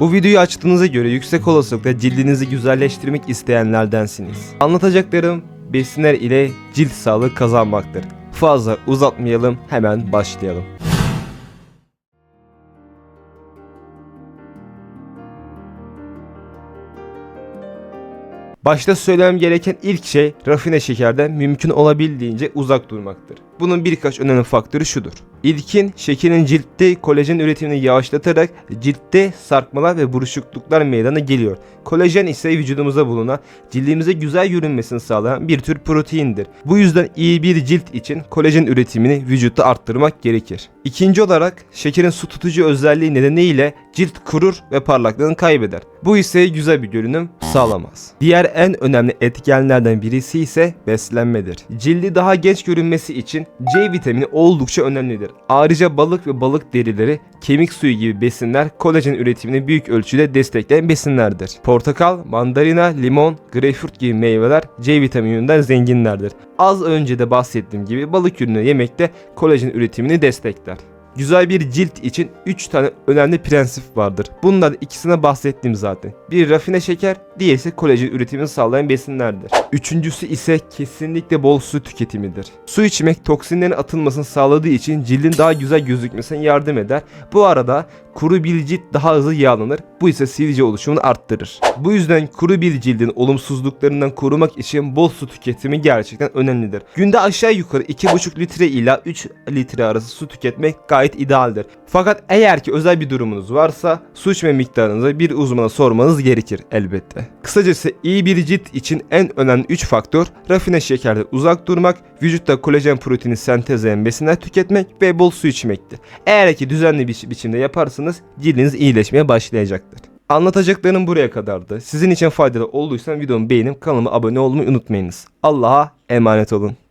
Bu videoyu açtığınıza göre yüksek olasılıkla cildinizi güzelleştirmek isteyenlerdensiniz. Anlatacaklarım besinler ile cilt sağlığı kazanmaktır. Fazla uzatmayalım hemen başlayalım. Başta söylemem gereken ilk şey rafine şekerden mümkün olabildiğince uzak durmaktır. Bunun birkaç önemli faktörü şudur. İlkin şekerin ciltte kolajen üretimini yavaşlatarak ciltte sarkmalar ve buruşukluklar meydana geliyor. Kolajen ise vücudumuza bulunan cildimize güzel görünmesini sağlayan bir tür proteindir. Bu yüzden iyi bir cilt için kolajen üretimini vücutta arttırmak gerekir. İkinci olarak şekerin su tutucu özelliği nedeniyle cilt kurur ve parlaklığını kaybeder. Bu ise güzel bir görünüm sağlamaz. Diğer en önemli etkenlerden birisi ise beslenmedir. Cildi daha genç görünmesi için C vitamini oldukça önemlidir. Ayrıca balık ve balık derileri, kemik suyu gibi besinler kolajen üretimini büyük ölçüde destekleyen besinlerdir. Portakal, mandalina, limon, greyfurt gibi meyveler C vitamininden zenginlerdir. Az önce de bahsettiğim gibi balık ürünü yemekte kolajen üretimini destekler. Güzel bir cilt için 3 tane önemli prensip vardır. Bunlardan ikisine bahsettim zaten. Bir rafine şeker, diğeri ise kolajen üretimini sağlayan besinlerdir. Üçüncüsü ise kesinlikle bol su tüketimidir. Su içmek toksinlerin atılmasını sağladığı için cildin daha güzel gözükmesine yardım eder. Bu arada kuru bir cilt daha hızlı yağlanır. Bu ise sivilce oluşumunu arttırır. Bu yüzden kuru bir cildin olumsuzluklarından korumak için bol su tüketimi gerçekten önemlidir. Günde aşağı yukarı 2,5 litre ila 3 litre arası su tüketmek gayet idealdir. Fakat eğer ki özel bir durumunuz varsa su içme miktarınızı bir uzmana sormanız gerekir elbette. Kısacası iyi bir cilt için en önemli 3 faktör rafine şekerden uzak durmak, vücutta kolajen proteini sentezleyen besinler tüketmek ve bol su içmektir. Eğer ki düzenli bir biçimde yaparsanız cildiniz iyileşmeye başlayacaktır. Anlatacaklarım buraya kadardı. Sizin için faydalı olduysa videomu beğenip kanalıma abone olmayı unutmayınız. Allah'a emanet olun.